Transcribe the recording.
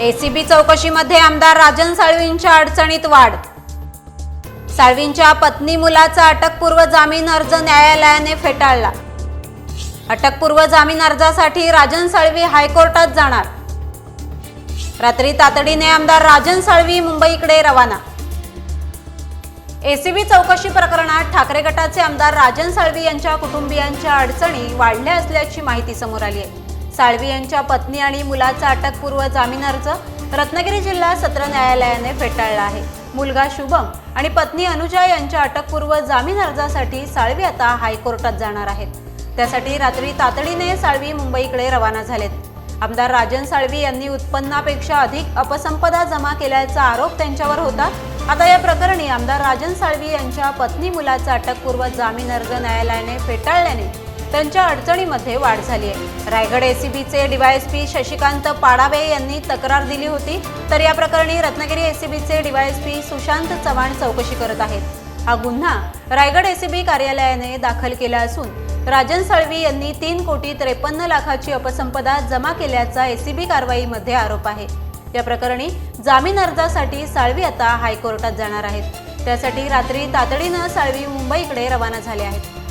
ACB चौकशीमध्ये आमदार राजन साळवींच्या अडचणीत वाढ. साळवींच्या पत्नी मुलाचा अटकपूर्व जामीन अर्ज न्यायालयाने फेटाळला. अटकपूर्व जामीन अर्जासाठी राजन साळवी हायकोर्टात जाणार. रात्री तातडीने आमदार राजन साळवी मुंबईकडे रवाना. एसीबी चौकशी प्रकरणात ठाकरे गटाचे आमदार राजन साळवी यांच्या कुटुंबियांच्या अडचणी वाढल्या असल्याची माहिती समोर आली आहे. साळवी यांच्या पत्नी आणि मुलाचा अटकपूर्व जामीन अर्ज रत्नागिरी जिल्हा सत्र न्यायालयाने फेटाळला आहे. मुलगा शुभम आणि पत्नी अनुजा यांच्या अटकपूर्व जामीन अर्जासाठी साळवी आता हायकोर्टात जाणार आहेत. त्यासाठी रात्री तातडीने साळवी मुंबईकडे रवाना झालेत. आमदार राजन साळवी यांनी उत्पन्नापेक्षा अधिक अपसंपदा जमा केल्याचा आरोप त्यांच्यावर होता. आता या प्रकरणी आमदार राजन साळवी यांच्या पत्नी मुलाचा अटकपूर्व जामीन अर्ज न्यायालयाने फेटाळल्याने त्यांच्या अडचणीमध्ये वाढ झाली आहे. रायगड एसीबीचे डीवायएसपी शशिकांत पाडावे यांनी तक्रार दिली होती तर या प्रकरणी रत्नागिरी एसीबीचे डीवायएसपी सुशांत चव्हाण चौकशी करत आहेत. हा गुन्हा रायगड एसीबी कार्यालयाने दाखल केला असून राजन साळवी यांनी तीन कोटी त्रेपन्न लाखाची अपसंपदा जमा केल्याचा एसीबी कारवाईमध्ये आरोप आहे. या प्रकरणी जामीन अर्जासाठी साळवी आता हायकोर्टात जाणार आहेत. त्यासाठी रात्री तातडीनं साळवी मुंबईकडे रवाना झाले आहेत.